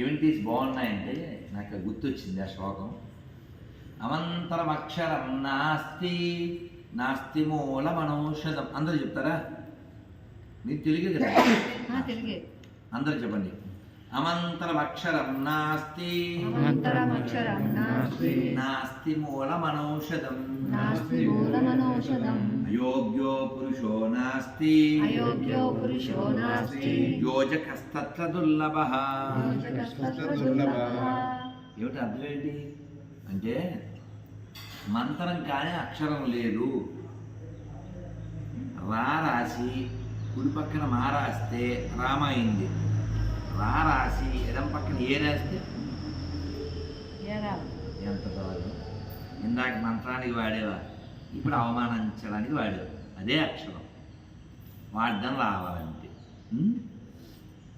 ఈవెంటీస్ బాగున్నాయంటే నాకు గుర్తొచ్చింది ఆ శ్లోకం అమంతరమక్షరం నాస్తి నాస్తి మూలమనౌషధం. అందరూ చెప్తారా? మీరు తెలుగే కదా? అందరూ చెప్పండి. అమంతరమక్షరం నాస్తి. అమంతరమక్షరం నాస్తి. నాస్తి మూలమనౌషధం. నాస్తి మూలమనౌషధం. అయోగ్యో పురుషో నాస్తి. అయోగ్యో పురుషో నాస్తి. యోజకస్తత్ర దుర్లభ. ఏమిటి అర్థం ఏంటి? అంటే మంత్రం కానీ అక్షరం లేదు. రా రాసి కుడి పక్కన మా రాస్తే రామ అయింది. రా రాసి ఎడం పక్కన ఏ రాస్తే. ఎంత దారుణం ఇందాక మంత్రానికి వాడేవా ఇప్పుడు అవమానించడానికి వాడేవా అదే అక్షరం. వాడడం రావాలంటే?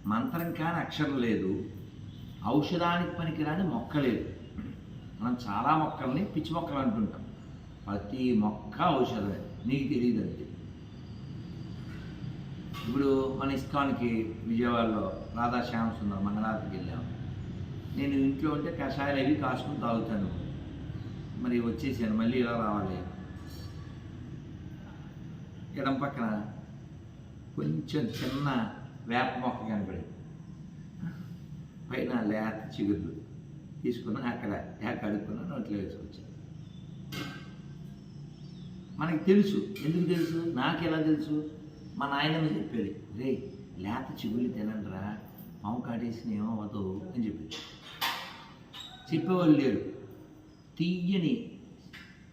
మంత్రం కాని అక్షరం లేదు. ఔషధానికి పనికిరాని మొక్క లేదు. మనం చాలా మొక్కల్ని పిచ్చి మొక్కలు అంటుంటాం. ప్రతి మొక్క ఔషధమే. నీకు తెలియదు అంతే ఇప్పుడు మన ఇస్కాన్కి విజయవాడలో రాధా శ్యామ్ సుందర్ మంగళారతికి వెళ్ళాం. నేను ఇంట్లో ఉంటే కషాయాలు అవి కాసుకుని తాగుతాను. మరి వచ్చేసాను మళ్ళీ ఇలా రావాలి. ఎడం పక్కన కొంచెం చిన్న వేప మొక్క కనపడి పైన లేత చిగుర్లు తీసుకున్నా అక్కడ యాక అడుక్కున్నా నోట్లో వేసుకొచ్చాను. మనకి తెలుసు ఎందుకు తెలుసు? నాకు ఎలా తెలుసు? మా నాయనమ్మ చెప్పేది రే లేత చిగుళ్ళు తినండిరా పాము కాటేసిన ఏమవ్వదు అని చెప్పింది. చెప్పేవాళ్ళు లేరు. తీయని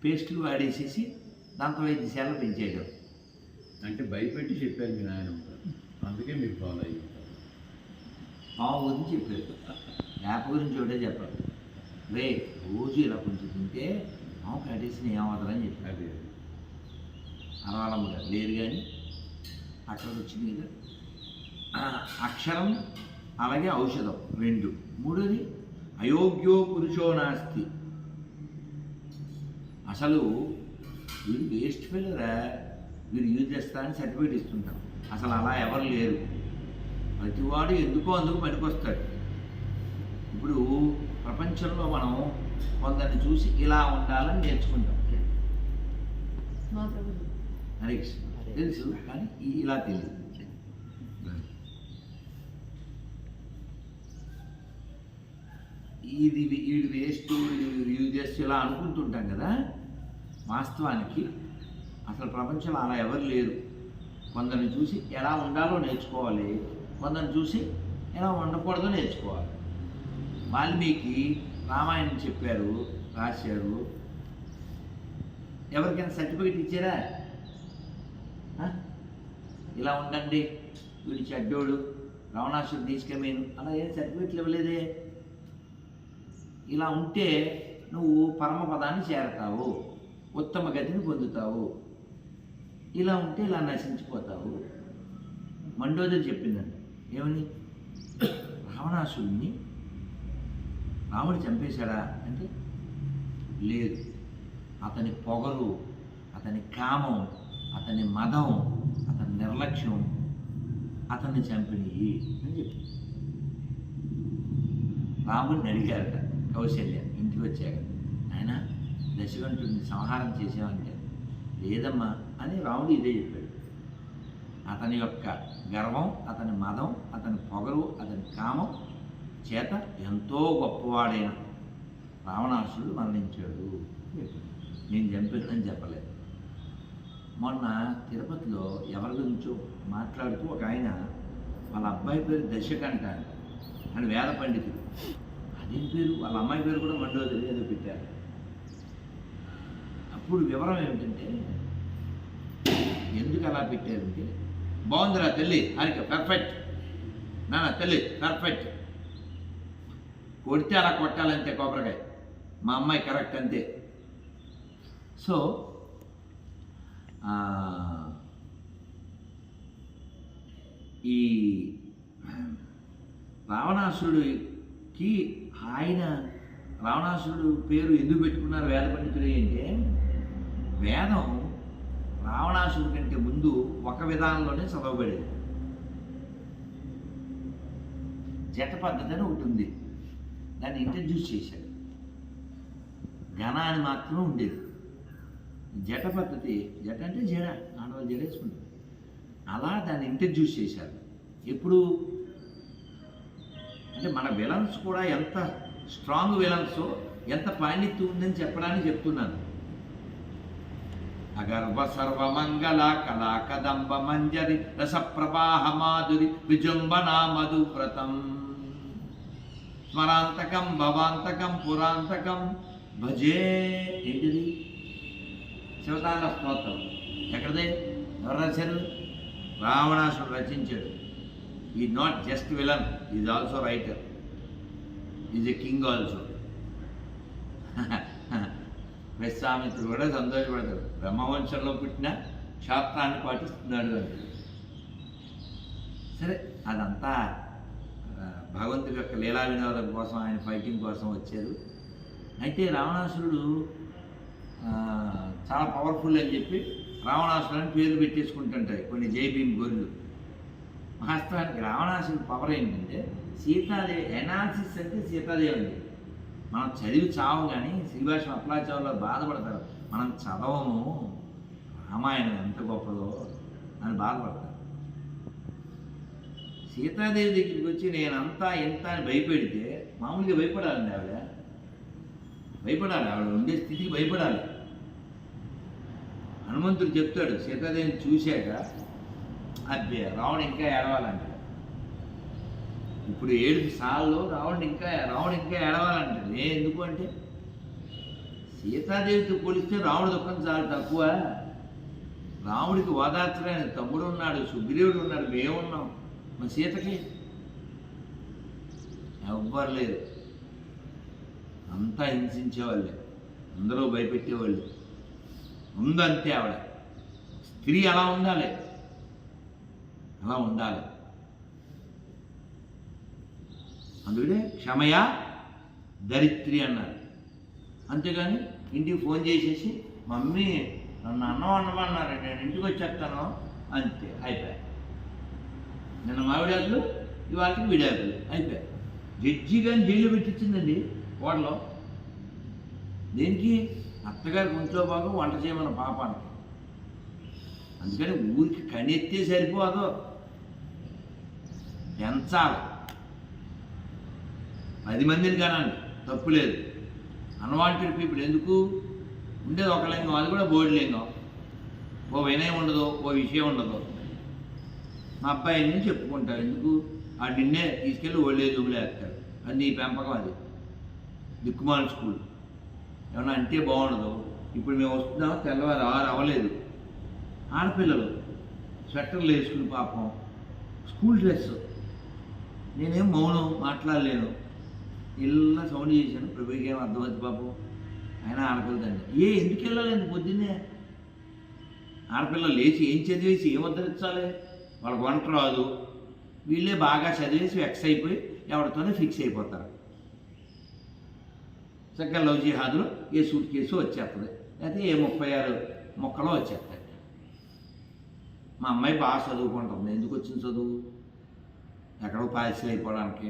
పేస్టులు వాడేసేసి దాంతో వైద్యశాల పెంచేయడం. అంటే భయపెట్టి చెప్పారు మీ నాయనమ్మ అందుకే మీరు ఫాలో అయ్యి పాము గురించి చెప్పారు. వేప గురించి ఒకటే చెప్పారు రే రోజు ఇలా కొంచెం తింటే పాము కాటేసిన ఏమవుతుందని చెప్పారు. అరవాలమ్మ గారు. లేరు కానీ అక్కడ వచ్చింది కదా. అక్షరం అలాగే ఔషధం రెండు. మూడోది అయోగ్యో పురుషో నాస్తి. అసలు వీడు వేస్ట్ ఫెయిలరా వీడు యూజ్ చేస్తారని సర్టిఫికేట్ ఇస్తుంటాం. అసలు అలా ఎవరు లేరు. ప్రతివాడు ఎందుకో అందుకు పనికొస్తాడు. ఇప్పుడు ప్రపంచంలో మనం కొందరిని చూసి ఇలా ఉండాలని నేర్చుకుంటాం. హరే కృష్ణ తెలుసు కానీ ఇలా తెలియదు ఇది వీడు వేస్ట్ యూజ్ చేస్తూ ఇలా అనుకుంటుంటాం కదా. వాస్తవానికి అసలు ప్రపంచంలో అలా ఎవరు లేరు. కొందరిని చూసి ఎలా ఉండాలో నేర్చుకోవాలి కొందరిని చూసి ఎలా ఉండకూడదో నేర్చుకోవాలి. వాల్మీకి రామాయణం చెప్పారు రాశారు. ఎవరికైనా సర్టిఫికేట్ ఇచ్చారా? ఇలా ఉండండి వీడి చెడ్డోడు రావణాసుడు తీసుకెమేను అలా ఏం సర్టిఫికెట్లు ఇవ్వలేదే? ఇలా ఉంటే నువ్వు పరమపదాన్ని చేరతావు ఉత్తమ గతిని పొందుతావు. ఇలా ఉంటే ఇలా నశించిపోతావు. మండోదరి చెప్పిందండి ఏమని? రావణాసుడిని రాముడు చంపేశాడా అంటే? లేదు. అతని పొగరు అతని కామం అతని మదం అతని నిర్లక్ష్యం అతన్ని చంపినయి అని చెప్పి. రాముడిని అడిగారట కౌశల్య ఇంటికి వచ్చాక. ఆయన దశకంఠుడిని సంహారం చేసామంటే లేదమ్మా అని రాముడు ఇదే చెప్పాడు. అతని యొక్క గర్వం అతని మదం అతని పొగరు అతని కామం చేత ఎంతో గొప్పవాడైన రావణాసుడు మరణించాడు నేను చంపినని చెప్పలేదు. మొన్న తిరుపతిలో ఎవరి గురించో మాట్లాడుతూ ఒక ఆయన వాళ్ళ అబ్బాయి పేరు దశకంఠ అంటారు అని వేద పండితుడు. అదేం పేరు? వాళ్ళ అమ్మాయి పేరు కూడా మండోదరి ఏదో పెట్టారు. అప్పుడు వివరం ఏమిటంటే ఎందుకు అలా పెట్టారంటే బాగుందిరా తల్లి హారిక పర్ఫెక్ట్ నాన్న తల్లి పర్ఫెక్ట్ కొడితే అలా కొట్టాలంతే కొబ్బరికాయ. మా అమ్మాయి కరెక్ట్ అంతే. సో ఈ రావణాసురుడికి ఆయన రావణాసురుడు పేరు ఎందుకు పెట్టుకున్నారు వేద పండితుడు అంటే వేదం రావణాసురుడి కంటే ముందు ఒక విధానంలోనే చదవబడేది. జట పద్ధతి అని ఒకటి ఉంది. దాన్ని ఇంట్రడ్యూస్ చేశాడు ఘనాన్ని మాత్రమే ఉండేది. జట పద్ధతి జట అంటే జడ ఆడవాళ్ళు జడేసుకుంటారు అలా దాన్ని ఇంట్రడ్యూస్ చేశారు. ఎప్పుడు? అంటే మన విలన్స్ కూడా ఎంత స్ట్రాంగ్ విలన్స్ ఎంత పాండిత్యం ఉందని చెప్పడానికి చెప్తున్నాను. అగర్భ సర్వమంగళ కళా కదంబ మంజరి రస ప్రవాహ మాధురి విజృంభనా మధువ్రతం. స్మరాంతకం భవాంతకం పురాంతకం భజే ఏంటిది? శివతాండ స్తోత్రం. ఎక్కడదే? ఎవరు రాశారు రావణాసుడు రచించాడు ఈ not just villain is also writer is a king also విశ్వామిత్రుడు కూడా సంతోషపడతాడు. బ్రహ్మవంశంలో పుట్టిన శాస్త్రాన్ని పాటిస్తున్నాడు అని. సరే అదంతా భగవంతుడి యొక్క లీలా వినోదం కోసం ఆయన ఫైటింగ్ కోసం వచ్చారు. అయితే రావణాసురుడు చాలా పవర్ఫుల్ అని చెప్పి రావణాసురాన్ని పేర్లు పెట్టేసుకుంటుంటాయి కొన్ని జై గొర్రెలు. వాస్తవానికి రావణాసురుడు పవర్ ఏంటంటే సీతాదేవి ఎనాలిసిస్ అంటే సీతాదేవి మనం చదివి చావం కానీ శ్రీభాషం అప్లాచారులో బాధపడతారు. మనం చదవము రామాయణం ఎంత గొప్పదో అని బాధపడతారు. సీతాదేవి దగ్గరికి వచ్చి నేనంతా ఎంత అని భయపెడితే మామూలుగా భయపడాలండి ఆవిడ. భయపడాలి ఆవిడ ఉండే స్థితికి భయపడాలి. హనుమంతుడు చెప్తాడు సీతాదేవిని చూశాక అబ్బే రావణ ఇంకా ఏడవాలంటాడు. ఇప్పుడు ఏడు సార్లు రావణ్ ఇంకా రావణ్ ఇంకా ఏడవాలంటాడు. ఏ ఎందుకు అంటే సీతాదేవితో పోలిస్తే రావణుడు దుఃఖం చాలా తక్కువ. రాముడికి ఓదార్చడానికి తమ్ముడు ఉన్నాడు సుగ్రీవుడు ఉన్నాడు మేమున్నాం మా సీతకి? ఎవ్వరు లేరు. అంతా హింసించేవాళ్ళే. అందరూ భయపెట్టేవాళ్ళు. ఉందంతే ఆవిడ. స్త్రీ అలా ఉండాలి. అలా ఉండాలి. అందుకనే క్షమయ దరిత్రి అన్నారు. అంతేగాని ఇంటికి ఫోన్ చేసేసి మమ్మీ నన్ను అన్నం అన్నమన్నారు నేను ఇంటికి వచ్చేస్తాను అంతే అయిపోయా నిన్న మావిడాకులు ఇవాళకి విడాకులు అయిపోయా జడ్జి కానీ జైలు పెట్టించిందండి కోడలో. దేనికి? అత్తగారికి ఒంట్లో భాగం వంట చేయమన్న పాపానికి. అందుకని ఊరికి కనెత్తే సరిపోదు. పెంచాలి. పది మందిని కానండి తప్పు లేదు. అన్వాంటెడ్ పీపుల్ ఎందుకు? ఉండేది ఒక లింగం అది కూడా బోర్డు లింగం. ఓ వినయం ఉండదు ఓ విషయం ఉండదు. మా అబ్బాయి నేను చెప్పుకుంటారు. ఎందుకు? ఆ నిన్నే తీసుకెళ్ళి ఓల్డేజ్ వదిలేస్తారు అది నీ పెంపకం అది. దిక్కుమాల స్కూల్. ఏమన్నా అంటే బాగుండదు. ఇప్పుడు మేము వస్తున్నాం తెల్లవారు ఆరు అవ్వలేదు. ఆడపిల్లలు స్వెటర్లు వేసుకుని పాపం స్కూల్ డ్రెస్. నేనేం మౌనం మాట్లాడలేను. ఇలా సౌండ్ చేశాను. ప్రభుకి ఏం అర్థమవుతుంది పాపం? ఆయన ఆడపిల్లదండి ఏ ఎందుకు వెళ్ళాలండి పొద్దున్నే? ఆడపిల్లలు లేచి ఏం చదివేసి ఏం ఉద్ధరించాలి? వాళ్ళకి వంట రాదు. వీళ్ళే బాగా చదివేసి వెక్స్ అయిపోయి ఎవరితోనే ఫిక్స్ అయిపోతారు. చక్కగా లవ్ జిహాదులు ఏ సూట్ కేసు వచ్చేస్తుంది లేకపోతే ఏ ముప్పై ఆరు మొక్కలో వచ్చేస్తాయి మా అమ్మాయి బాగా చదువుకుంటుంది. ఎందుకు వచ్చింది చదువు? ఎక్కడో పాయసం అయిపోవడానికి.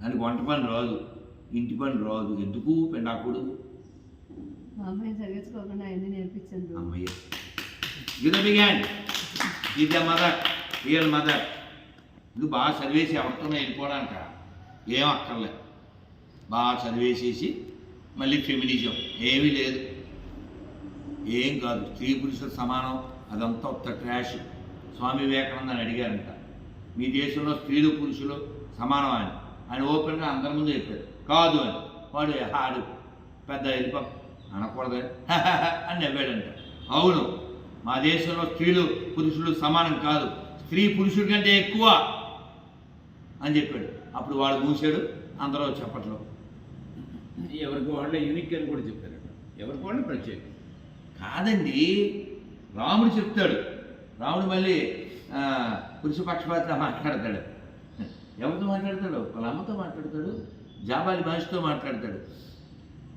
దానికి వంట పని రాదు. ఇంటి పని రాదు. ఎందుకు? పెండాకుడు. ఇది బిగాన్ ఇది మదర్ రియల్ మదర్ ఇది బాగా చదివేసి ఎవరితోనే వెళ్ళిపోవడానిక? ఏం అక్కర్లే. బాగా చదివేసేసి మళ్ళీ ఫెమినిజం ఏమీ లేదు. ఏం కాదు. స్త్రీ పురుషుల సమానం. అదంతా ఒక్క ట్రాష్ స్వామి వివేకానంద అని అడిగారంట. మీ దేశంలో స్త్రీలు పురుషులు సమానం అని. ఆయన ఓపెన్గా అందరి ముందు చెప్పారు. కాదు అని. వాడు హాడు. పెద్ద వెళ్ళిపో అనకూడదు. అని నవ్వాడంట. అవును. మా దేశంలో స్త్రీలు పురుషులు సమానం కాదు. స్త్రీ పురుషుడి కంటే ఎక్కువ అని చెప్పాడు. అప్పుడు వాడు మూసాడు. అందరూ చెప్పట్లో ఎవరికి వాళ్ళే యూనిక్ అని కూడా చెప్పారట. ఎవరికి వాళ్ళే ప్రత్యేకం. కాదండి రాముడు చెప్తాడు. రాముడు మళ్ళీ ఆ, మాట్లాడతాడు. ఎవరితో మాట్లాడతాడు? వాళ్ళ అమ్మతో మాట్లాడతాడు జాబాలి మనిషితో మాట్లాడతాడు.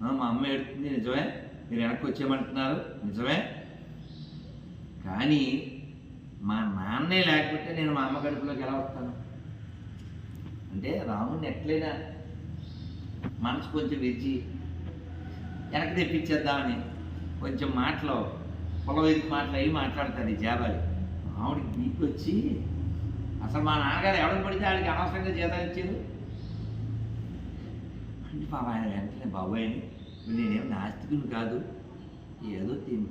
మా అమ్మ ఏడుతుంది నిజమే? మీరు వెనక్కి వచ్చేయమంటున్నారు నిజమే? కానీ మా నాన్నే లేకపోతే నేను మా అమ్మ గడుపులోకి ఎలా వస్తాను? అంటే రాముడిని ఎట్లయినా మనసు కొంచెం విరిచి వెనక్కి తెప్పించేద్దామని కొంచెం మాటలు పొలవేది మాటలు అవి మాట్లాడతాడు ఈ జాబాలి. ఆవిడకి బీపీ వచ్చి అసలు మా నాన్నగారు ఎవరికి పడితే ఆడికి అనవసరంగా జీతాలు ఇచ్చారు. అంటే పాప ఆయన వెంటనే బాబాయ్ నేనేం నాస్తికులు కాదు. ఏదో తిని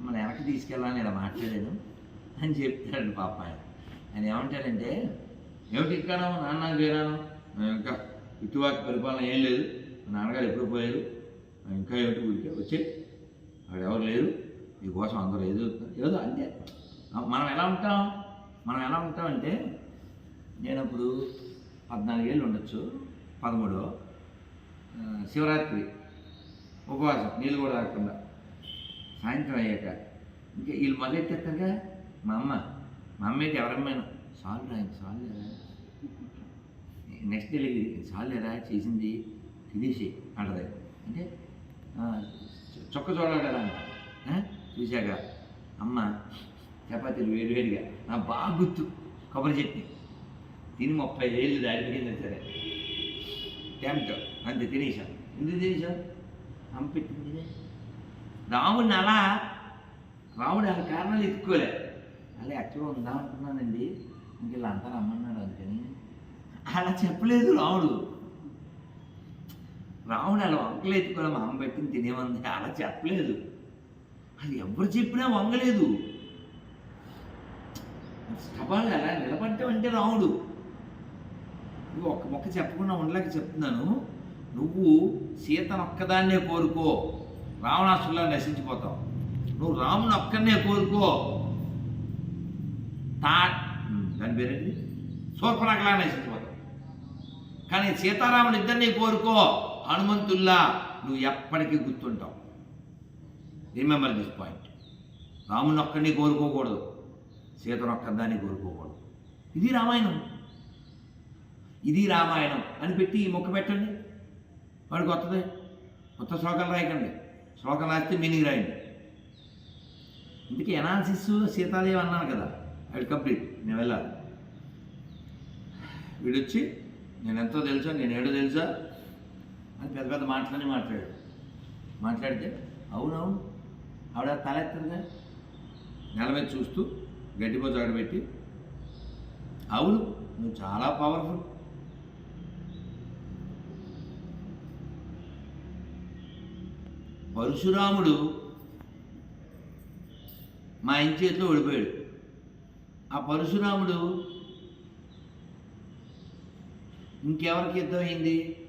మన వెనక్కి తీసుకెళ్ళాలని ఇలా మాట్లాడాను అని చెప్తాడు పాప ఆయన. ఆయన ఏమంటాడంటే ఏమిటి ఇక్కడాను నాన్న చేరాను ఇంకా ఇటువాకి పరిపాలన ఏం లేదు. మా నాన్నగారు ఎప్పుడు పోయారు ఇంకా ఏమిటి ఊరికే వచ్చే? అక్కడ ఎవరు లేరు. మీకోసం అందరూ ఏదో ఏదో అంతే మనం ఎలా ఉంటాం? మనం ఎలా ఉంటామంటే నేను అప్పుడు పద్నాలుగేళ్ళు ఉండొచ్చు. పదమూడో శివరాత్రి ఉపవాసం నీళ్ళు కూడా రాకుండా సాయంత్రం అయ్యాక. ఇంకా వీళ్ళు మళ్ళీ మొదలెట్టేస్తారుగా మా అమ్మ. మా అమ్మ అయితే ఎవరమ్మాను? సాల్వ్ రాయింది సాల్వ్ నెక్స్ట్ డే చాలేరా చేసింది తినేసి అంటది. అంటే చొక్క చూడలేరా చూశాక అమ్మ చపాతీలు వేడివేడిగా నా బాగా గుర్తు కొబ్బరి చట్నీ. తిని ముప్పై ఏళ్ళు దాడిపోయింది సరే. టెంప్ట్. అంతే తినేసాం. ఎందుకు తినేసాం? అమ్మ రాముడిని అలా రాముడు అలా కారణాలు ఎత్తుకోలే అలా యాక్చువల్గా ఉందా అనుకున్నానండి. ఇంక ఇలా అంతా రమ్మన్నాడు అందుకని. అలా చెప్పలేదు రాముడు. రాముడు అలా వంకలు ఎత్తుకొని మా అమ్మ పెట్టింది తినేమంది. అలా చెప్పలేదు. అది ఎవరు చెప్పినా వంగలేదు. స్టబాలు అలా నిలబడ్డావంటే రాముడు. నువ్వు ఒక్క మొక్క చెప్పకుండా ఉండలేక చెప్తున్నాను. నువ్వు సీతను ఒక్కదాన్నే కోరుకో. రావణాసులా నశించిపోతావు. నువ్వు రాముని ఒక్కనే కోరుకో. తా దాని పేరేంటి? సూర్పణకలా నశించిపోతావు. కానీ సీతారాముని ఇద్దరిని కోరుకో. హనుమంతుల్లా నువ్వు ఎప్పటికీ గుర్తుంటావు. రిమెంబర్ దిస్ పాయింట్ రాముని ఒక్కడిని కోరుకోకూడదు. సీతను ఒక్కదాన్ని కోరుకోకూడదు. ఇది రామాయణం. ఇది రామాయణం అని పెట్టి ఈ మొక్క పెట్టండి. వాడికి వస్తుంది కొత్త శ్లోకాలు రాయకండి. శ్లోకం రాస్తే మీనింగ్ రాయండి. ఇందుకే ఎనాలిసిస్ సీతాదేవి అన్నాను కదా. అది కంప్లీట్. నేను వెళ్ళాలి. వీడొచ్చి నేను ఎంతో తెలుసా? నేను ఏడో తెలుసా? అని పెద్ద పెద్ద మాటలని మాట్లాడాడు. మాట్లాడితే అవునవును ఆవిడ తలెత్తరుగా నెల మీద చూస్తూ గడ్డిపోతు ఆడబెట్టి అవును నువ్వు చాలా పవర్ఫుల్ పరశురాముడు మా ఇంటి చేతిలో ఓడిపోయాడు. ఆ పరశురాముడు ఇంకెవరికి యుద్ధం అయింది?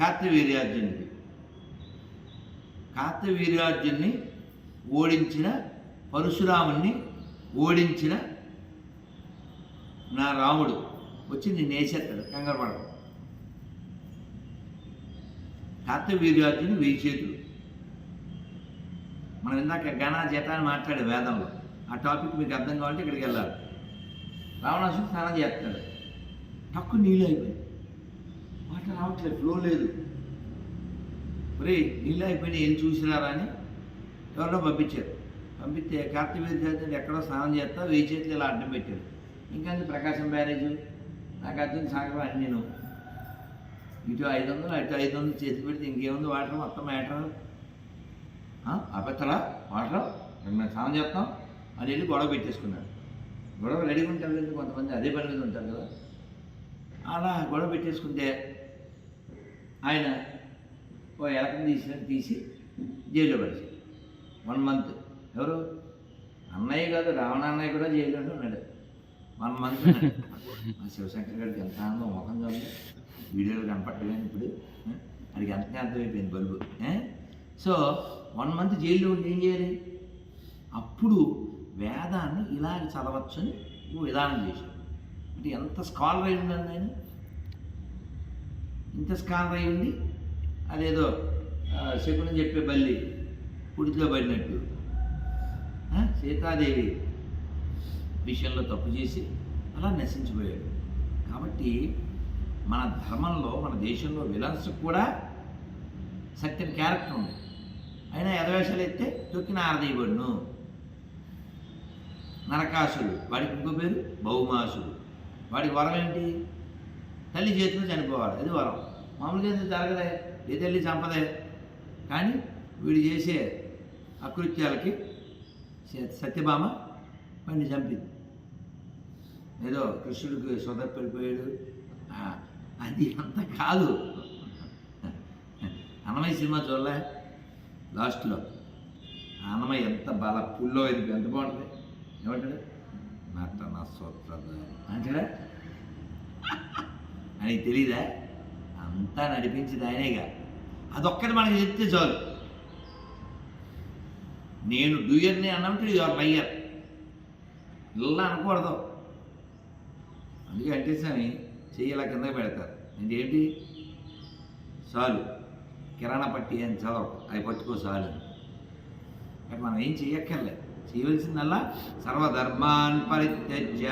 కార్తవీర్యార్జునుడికి కార్తవీర్యార్జున్ని ఓడించిన పరశురాముణ్ణి ఓడించిన నా రాముడు. వచ్చి నేను వేసేస్తాడు కంగారు పడకు కార్తవీర్యార్జును వెయ్యి చేతులు. మనం ఇందాక గణా జట అని మాట్లాడే వేదంలో. ఆ టాపిక్ మీకు అర్థం కావాలంటే ఇక్కడికి వెళ్ళాలి. రావణాసుడు స్నానం చేస్తాడు. తక్కువ నీళ్ళు అయిపోయి వాటర్ రావట్లేదు ఫ్లో లేదు. ఒరే నీళ్ళు అయిపోయినాయి ఏం చూసినారా అని ఎవరినో పంపించారు. పంపిస్తే కార్తవీర్యార్జునుడు ఎక్కడో స్నానం చేస్తా వెయ్యి చేతులు ఇలా అడ్డం పెట్టారు. ఇంకా ప్రకాశం బ్యారేజ్? నాకు అర్థం సాగరం అన్ని నేను. ఇటు ఐదు వందలు అటు ఐదు వందలు చేతి పెడితే ఇంకేముంది? వాటర్ మొత్తం మ్యాటర్. అపెత్తరా వాటర్? మేము స్నానం చేస్తాం. అని వెళ్ళి గొడవ పెట్టేసుకున్నాడు గొడవ రెడీగా ఉంటారు కదా కొంతమంది అదే పని మీద ఉంటారు కదా. అలా గొడవ పెట్టేసుకుంటే ఆయన ఓ ఎలకని తీసినట్టు తీసి జైల్లో పడేసాడు వన్ మంత్ ఎవరు? అన్నయ్య కాదు రావణ అన్నయ్య కూడా జైల్లో ఉన్నాడు. వన్ మంత్ మా శివశంకర్ గారికి ఎంత ఆనందం ముఖం చూడండి. వీడియోలు కనపట్టలేదు ఇప్పుడు. అడిగి ఎంత అర్థమైపోయింది బల్బు. సో వన్ మంత్ జైల్లో ఉండి ఏం చేయాలి? అప్పుడు వేదాన్ని ఇలా చదవచ్చని ఓ విధానం చేశాడు. అంటే ఎంత స్కాలర్ అయి ఉందండి ఆయన? ఇంత స్కాలర్ అయి ఉండి అదేదో శకుని శకునం చెప్పే బల్లి కుడితిలో పడినట్టు. సీతాదేవి విషయంలో తప్పు చేసి అలా నశించిపోయాడు. కాబట్టి మన ధర్మంలో మన దేశంలో విలన్స్ కూడా సత్యం క్యారెక్టర్ ఉంది. అయినా ఎదవేషాలు ఎత్తే దొక్కిన ఆరదీయబడును. నరకాసుడు వాడికి ఇంకో పేరు? బహుమాసుడు వాడికి వరం ఏంటి? తల్లి చేతిలో చనిపోవాలి. అది వరం. మామూలుగా అయితే జరగదే. ఏ తల్లి చంపదే. కానీ వీడు చేసే అకృత్యాలకి సత్యభామ వాడిని చంపింది. ఏదో కృష్ణుడికి సొదపెళ్ళిపోయాడు పడిపోయాడు అది అంత కాదు. అన్నమయ్య సినిమా చూడలే? లాస్ట్లో. అన్నమయ్య ఎంత బల పుల్లో ఇది ఎంత బాగుంటుంది. ఏమంటాడు? నట్ట నా అని తెలీదా? అంతా నడిపించింది ఆయనేగా. అదొక్కటి మనకి చెప్తే చాలు. నేను డూయర్ని అన్నట్టు యువర్ బయ్యర్ ఇలా అనకూడదు. అందుకే వెంకటేశ్వరి చెయ్యి ఇలా కింద పెడతారు అంటే ఏంటి? చాలు. కిరాణా పట్టి అని చదవ అవి పట్టుకో చాలు అని. మనం ఏం చెయ్యక్కర్లేదు. చేయవలసిందల్లా సర్వధర్మాన్ పరిత్యజ్య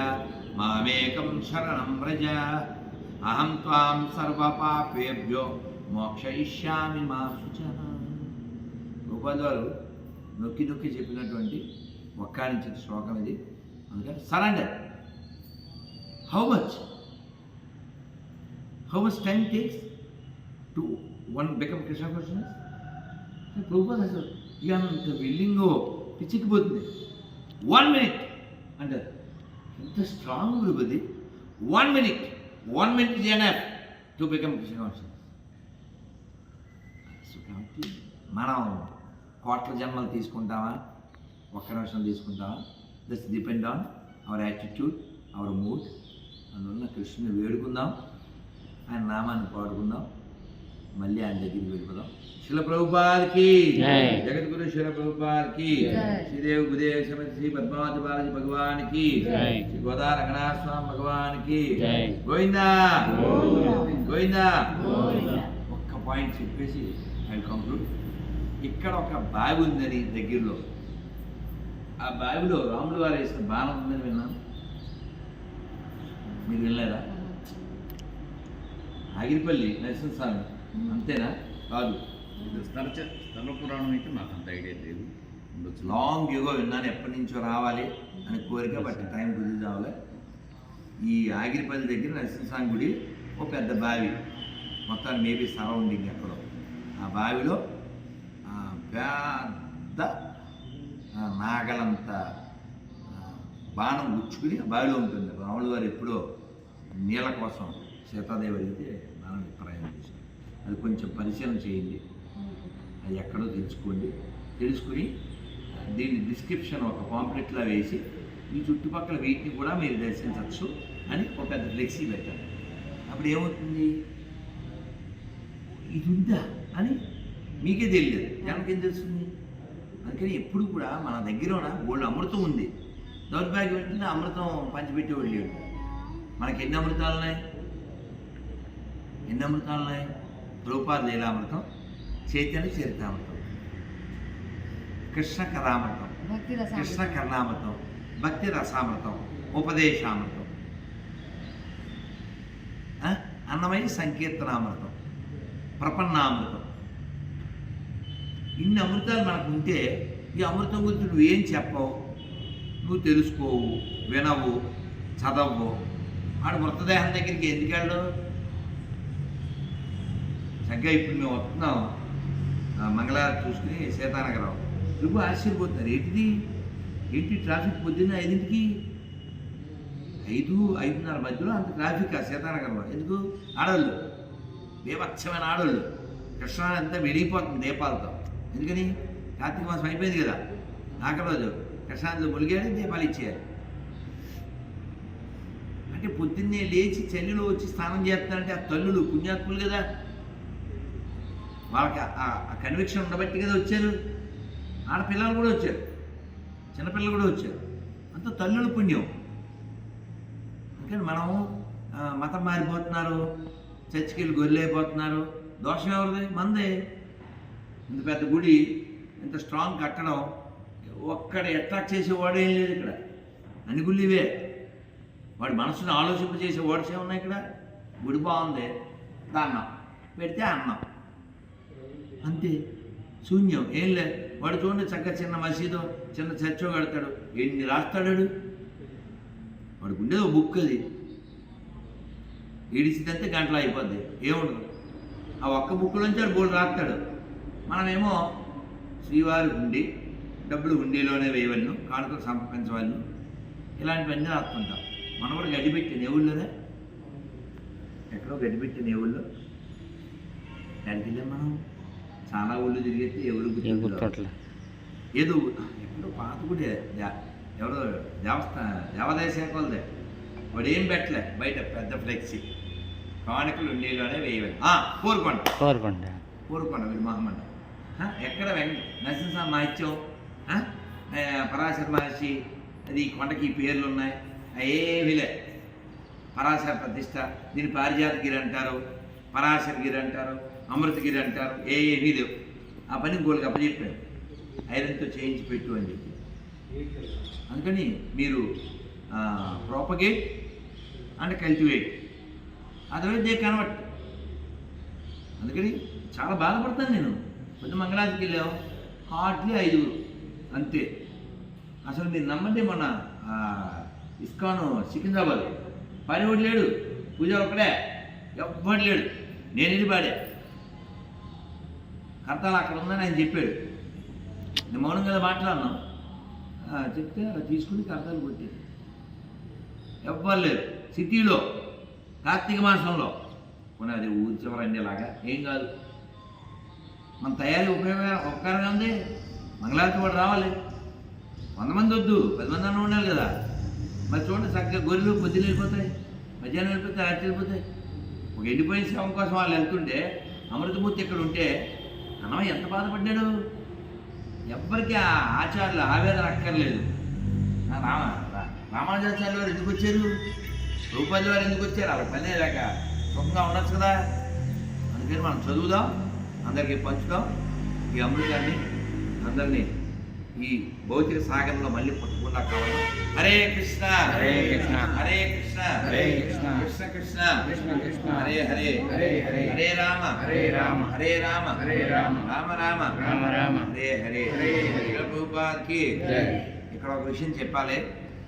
మామేకం శరణం వ్రజ. అహం త్వాం సర్వపాపేభ్యో మోక్షయిష్యామి మా సుచన రూపాయలు వారు నొక్కి నొక్కి చెప్పినటువంటి ఒక్కానించి శ్లోకం ఇది. అందుకని surrender. How much how much time takes to one become Krishna questions proof అసలు ఎంత విల్లింగో పిచ్చికిపోతుంది వన్ మినిట్ అంటారు. ఎంత strong ప్రభుది one minute one minute is enough to become Krishna so కాబట్టి మనం కోట్ల జన్మలు తీసుకుంటామా? ఒక్క నిమిషం తీసుకుంటామా? That's depend on our attitude our mood అందువల్ల కృష్ణుని వేడుకుందాం. ఆయన నామాన్ని పాడుకుందాం. మళ్ళీ ఆయన దగ్గరికి వెళ్ళిపోదాం. శిల ప్రభుపాదికి జై. జగద్గురు శిల ప్రభుపాదికి జై. శ్రీదేవ్ గుదేవ్ శ్రీ పద్మావతి బాలాజీ భగవానికి. శ్రీ గోదా రంగనాథ స్వామి భగవానికి. జై. గోవిందా. గోవిందా. గోవిందా. గోవిందా. ఒక్క పాయింట్ చెప్పేసి అండ్ కంక్లూడ్. ఇక్కడ ఒక బావి ఉందని దగ్గరలో. ఆ బావిలో రాములు వారు వేసిన బాణం ఉందని విన్నాను. మీరు వెళ్ళారా ఆగిరిపల్లి నరసింహస్వామి. అంతేనా? కాదు. ఇది స్థల స్థల పురాణం అయితే మాకు అంత ఐడియా లేదు. ఉండొచ్చు. లాంగ్ యుగో విన్నాను ఎప్పటి నుంచో రావాలి అని కోరిక బట్ టైం కుదిరి రావాలి ఈ ఆగిరిపల్లి దగ్గర నరసింహస్వామి గుడి ఒక పెద్ద బావి. మొత్తాన్ని మేబీ సరౌండింగ్ ఎక్కడో. ఆ బావిలో పెద్ద నాగలంత బాణం గుచ్చుకుని ఆ బావిలో ఉంటుంది. రాముల వారు ఎప్పుడో నీళ్ళ కోసం సీతాదేవి అడిగితే బాణం విప్రాయం చేశారు. అది కొంచెం పరిశీలన చేయండి. అది ఎక్కడో తెలుసుకోండి. తెలుసుకుని దీన్ని డిస్క్రిప్షన్ ఒక పాంప్లెట్లో వేసి ఈ చుట్టుపక్కల వీటిని కూడా మీరు దర్శించవచ్చు అని ఒక పెద్ద ఫ్లెక్సీ పెట్టారు అప్పుడు ఏమవుతుంది? ఇది ఉందా అని మీకే తెలియదు. జనకేం తెలుస్తుంది? అందుకని ఎప్పుడు కూడా మన దగ్గర గోల్డ్ అమృతం ఉంది. దౌర్భాగ్యం ఏంటంటే అమృతం పంచిపెట్టి వెళ్ళాడు మనకి ఎన్ని అమృతాలు ఉన్నాయి ఎన్ని అమృతాలు ఉన్నాయి ద్రౌపాది లీలామృతం చైతన్య చరితామృతం కృష్ణ కథామృతం కృష్ణ కర్ణామృతం భక్తి రసామృతం ఉపదేశామృతం ఆ? అన్నమయ్య సంకీర్తనామృతం ప్రపన్నామృతం. ఇన్ని అమృతాలు మనకు ఉంటే ఈ అమృతం గురించి నువ్వేం చెప్పవు? నువ్వు తెలుసుకోవు వినవు చదవవు. ఆడు మృతదేహం దగ్గరికి ఎందుకు వెళ్ళవు? చక్కగా ఇప్పుడు మేము వస్తున్నాం. ఆ, మంగళవారం చూసుకుని సీతానగరం. నువ్వు ఆశ్చర్యపోతున్నారు ఏంటిది? ఏంటి ట్రాఫిక్ పొద్దున్న ఐదింటికి? ఐదు ఐదున్నర మధ్యలో అంత ట్రాఫిక్ ఆ సీతానగరంలో. ఎందుకు? ఆడవాళ్ళు. బీభత్సమైన ఆడవాళ్ళు. కృష్ణ అంతా వెళ్ళిపోతుంది దీపాలతో. ఎందుకని? కార్తీక మాసం అయిపోయింది కదా. ఆఖరి రోజు కృష్ణాంతో ములిగాడు దీపాలు ఇచ్చేయాలి. అంటే పొద్దున్నే లేచి చలిలో వచ్చి స్నానం చేస్తారంటే ఆ తల్లులు పుణ్యాత్ములు కదా. వాళ్ళకి ఆ కన్విక్షన్ ఉండబట్టి కదా వచ్చారు. ఆడపిల్లలు కూడా వచ్చారు. చిన్నపిల్లలు కూడా వచ్చారు. అంత తల్లుల పుణ్యం. అందుకని మనం మతం మారిపోతున్నారు చర్చికి వెళ్ళి గొర్రెలు అయిపోతున్నారు. దోషం ఎవరిది? మందే. ఇంత పెద్ద గుడి ఇంత స్ట్రాంగ్ కట్టడం ఒక్కడ అట్రాక్ట్ చేసేవాడు ఏం లేదు ఇక్కడ. అన్ని గుళ్ళు ఇవే. వాడి మనసును ఆలోచింపజేసే వర్డ్స్ ఉన్నాయి ఇక్కడ? గుడి బాగుంది. దాన్నం. పెడితే అన్నం. అంతే. శూన్యం. ఏం లే వాడు చూడండి చక్కగా చిన్న మసీదో చిన్న చర్చో కడతాడు. ఎన్ని రాస్తాడు వాడు? వాడికి ఉండేది ఒక బుక్ అది. ఈడిసిదంతే గంటలో అయిపోద్ది. ఏముండదు. ఆ ఒక్క బుక్లోంచి వాడు బోల్ రాస్తాడు. మనమేమో శ్రీవారి ఉండి డబ్బులు ఉండేలోనే వేయవలను కానుకలు సంపాదించవలను ఇలాంటివన్నీ రాస్తుంటాం. మనం కూడా గడిపెట్టిన ఏ ఎక్కడో గడిపెట్టిన ఏ ఊళ్ళో. ఎక్కడికి వెళ్ళాం మనం. చాలా ఊళ్ళు తిరిగితే ఎవరు ఏం గుర్తు గుర్తొట్లే ఏదో ఎక్కడో పాత గుడి ఎవరో దేవస్థాన దేవాదాయ శాఖ వాళ్ళదే వాడు ఏం పెట్టలే బయట పెద్ద ఫ్లెక్సీ. కానుకలు వేయవాలి ఆ, కోరుకొండ. కోరుకోండి. కోరుకొండ వీరు మహమ్మద్ ఆ, ఎక్కడ వెంక నరసింహ మహత్యం? పరాశర మహర్షి అది ఈ కొండకి ఈ పేర్లు ఉన్నాయి. ఏవిలే పరాశర ప్రతిష్ట దీన్ని పారిజాతగిరి అంటారు. పరాశరగిరి అంటారు. అమృతగిరి అంటారు. ఏమీ లేవు ఆ పని ఇంకోళ్ళకి అప్పచెప్పాడు. ఐరన్తో చేయించి పెట్టు అని చెప్పి. అందుకని మీరు propagate and cultivate otherwise they convert అందుకని చాలా బాధపడతాను నేను. పొద్దు మంగళాదికి వెళ్ళాము హార్డ్లీ ఐదుగురు. అంతే. అసలు మీరు నమ్మండి మొన్న ఇస్కాను సికింద్రాబాద్. పనివాడు లేడు. పూజ ఒకడే ఎవ్వడు లేడు. నేను ఇది పాడే. కర్తాలు అక్కడ ఉందని ఆయన చెప్పాడు. నేను మౌనం కదా మాట్లాడినాం. చెప్తే అలా తీసుకుని కర్తాలు కొట్టాడు. ఎవ్వరలేదు సిటీలో కార్తీక మాసంలో. కొన్ని అది ఊరి చివరండి ఇలాగా ఏం కాదు. మన తయారీ ఉపయోగ ఉపకారంగా ఉంది. మంగళారతి కూడా రావాలి. వంద మంది వద్దు. పది మంది అన్న ఉండాలి కదా. మరి చూడండి చక్కగా గొర్రెలు పొద్దున వెళ్ళిపోతాయి. మధ్యాహ్నం వెళ్ళిపోతాయి రాత్రి వెళ్ళిపోతాయి. ఒక ఎండిపోయిన శవం కోసం వాళ్ళు వెళ్తుంటే అమృతమూర్తి ఇక్కడ ఉంటే అన్నమయ్య ఎంత బాధపడ్డాడు? ఎవ్వరికి ఆ ఆచారాలు ఆవేదన అక్కర్లేదు. రామ రా- రామానుజాచార్యులు వారు ఎందుకు వచ్చారు? రూపాయల వారు ఎందుకు వచ్చారు? వాళ్ళ పనే లేక సుఖంగా ఉండొచ్చు కదా? అందుకని మనం చదువుదాం అందరికీ పంచుదాం. ఈ అమృతాన్ని అందరినీ ఈ భౌతిక సాగరంలో మళ్ళీ పుట్టకుండా కావాలి హరే కృష్ణ! హరే కృష్ణ. హరే కృష్ణ! హరే కృష్ణ. కృష్ణ కృష్ణ కృష్ణ. హరే హరే హరే హరే. హరే రామ హరే రామ. హరే రామ హరే రామ. రామ రామ రామ రామ. హరే హరే హరే హరే. ప్రభుపాద్కి జై. ఇక్కడ ఒక విషయం చెప్పాలి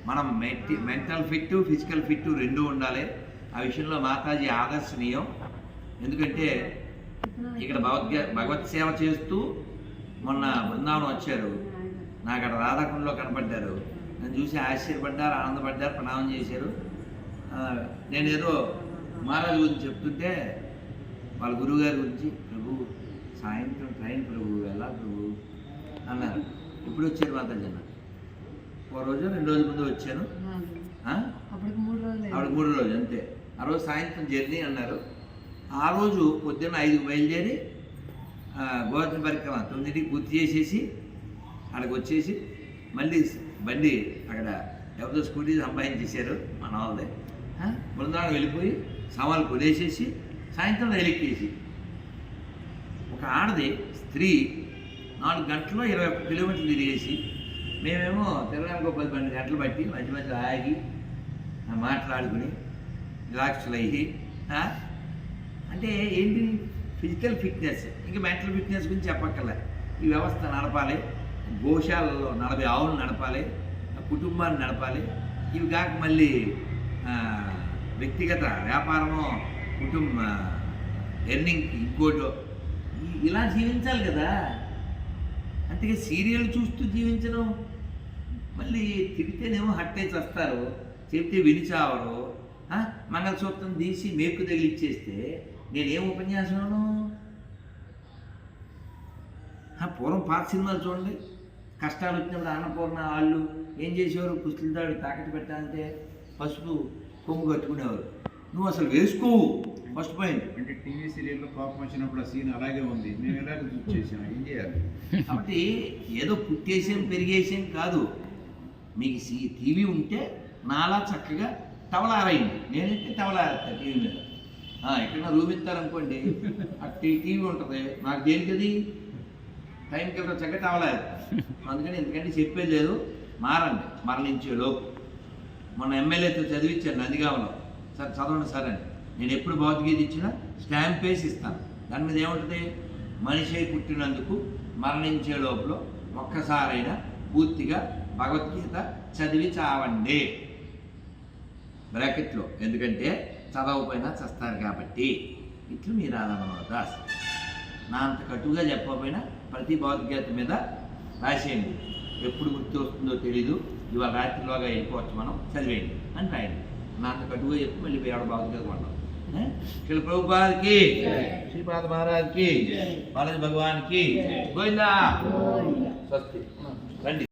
మనం మెట్టి మెంటల్ ఫిట్ ఫిజికల్ ఫిట్ రెండు ఉండాలి ఆ విషయంలో మాతాజీ ఆదర్శనీయం ఎందుకంటే ఇక్కడ భగవద్గీ భగవత్ సేవ చేస్తూ మొన్న బృందావనం వచ్చారు నాకు అక్కడ రాధాకుండలో కనపడ్డారు నన్ను చూసి ఆశ్చర్యపడ్డారు ఆనందపడ్డారు ప్రణామం చేశారు నేను ఏదో మహారాజు గురించి చెప్తుంటే వాళ్ళ గురువుగారి గురించి ప్రభు సాయంత్రం ట్రైన్ ప్రభు ఎలా ప్రభు అన్నారు. ఇప్పుడు వచ్చారు మాతాజీ అన్న ఓ రోజు రెండు రోజుల ముందు వచ్చాను. ఆ? అప్పటికి మూడు రోజులు. ఆవిడ మూడు రోజులు అంతే. ఆ రోజు సాయంత్రం జర్నీ అన్నారు. ఆ రోజు పొద్దున్న ఐదుకు బయలుదేరి గోవర్ధన పరిక్రమ తొమ్మిదింటికి పూర్తి చేసేసి అక్కడికి వచ్చేసి మళ్ళీ బండి అక్కడ ఎవరితో స్కూటీ సంపాదించేశారు మన వాళ్ళదే ఆ, బృందావనం వెళ్ళిపోయి సామాన్లు కొనేసేసి సాయంత్రం రైలు ఒక ఆడది స్త్రీ నాలుగు గంటల్లో ఇరవై ఒక్క కిలోమీటర్లు తిరిగేసి మేమేమో తిరగడానికి ఒక పది పన్నెండు గంటలు బట్టి మధ్య మధ్య ఆగి మాట్లాడుకుని రిలాక్స్లు అయ్యి అంటే ఏంటి ఫిజికల్ ఫిట్నెస్ ఇంకా మెంటల్ ఫిట్నెస్ గురించి చెప్పక్కర్లే. ఈ వ్యవస్థ నడపాలి గోశాలలో నలభై ఆవులు నడపాలి ఆ కుటుంబాన్ని నడపాలి. ఇవి కాక మళ్ళీ వ్యక్తిగత వ్యాపారము కుటుంబ ఎర్నింగ్ ఇంకోటో ఇలా జీవించాలి కదా. అందుకే సీరియల్ చూస్తూ జీవించడం మళ్ళీ తిడితేనేమో హట్టే చేస్తారు చెప్తే వినిచావరు మంగళసూత్రం తీసి మేకు తగిలిచ్చేస్తే నేనేం ఉపన్యాసంను పూర్వం పాత సినిమాలు చూడండి. కష్టాలు వచ్చినప్పుడు అన్నపూర్ణ వాళ్ళు ఏం చేసేవారు? కుస్తుల తాకట్టు పెట్టాలంటే పసుపు కొమ్ము కట్టుకునేవారు. నువ్వు అసలు వేసుకోవు. First point. అంటే టీవీ సీరియల్లో కోపం వచ్చినప్పుడు ఆ సీన్ అలాగే ఉంది. మేము ఎలాగ చూసి చేసాం? ఏం చేయాలి? కాబట్టి ఏదో పుట్టేసాం పెరిగేసాం కాదు. మీకు సీ టీవీ ఉంటే నాలా చక్కగా తవలారైంది నేనైతే తవలారేస్తా టీవీ మీద. ఆ, ఎక్కడన్నా రూమ్ ఇస్తారనుకోండి ఆ టీవీ ఉంటుంది. నాకు దేనికది? టైంకి వెళ్తా చక్కగా తవలారేస్తా అందుకని ఎందుకంటే చెప్పేది లేదు. మారండి. మరణించే లోపు. మొన్న ఎమ్మెల్యేతో చదివించాను నందిగామలో. సార్ చదవండి సార్ అని. నేను ఎప్పుడు భగవద్గీత ఇచ్చినా స్టాంప్ వేసి ఇస్తాను. దాని మీద ఏముంటుంది? మనిషి పుట్టినందుకు మరణించే లోపల ఒక్కసారైనా పూర్తిగా భగవద్గీత చదివి చావండి. బ్రాకెట్లో. ఎందుకంటే చదవకపోయినా చస్తారు కాబట్టి. ఇట్లు మీ రాధామోహన్ దాస్. నా అంత కటుగా చెప్పకపోయినా ప్రతి భగవద్గీత మీద రాసేయండి. ఎప్పుడు గుర్తు వస్తుందో తెలీదు. ఇవాళ రాత్రిలోగా వెళ్ళిపోవచ్చు మనం చదివేయండి. అని రాయండి. నా అంత కటుగా చెప్పి మళ్ళీ ఏడు భగవద్గీత కొన్నాం శిల ప్రభుపాదికి శ్రీపాద మహారాజ్కి బాలాజీ భగవాన్కి గోవిందా. స్వస్తి. రండి.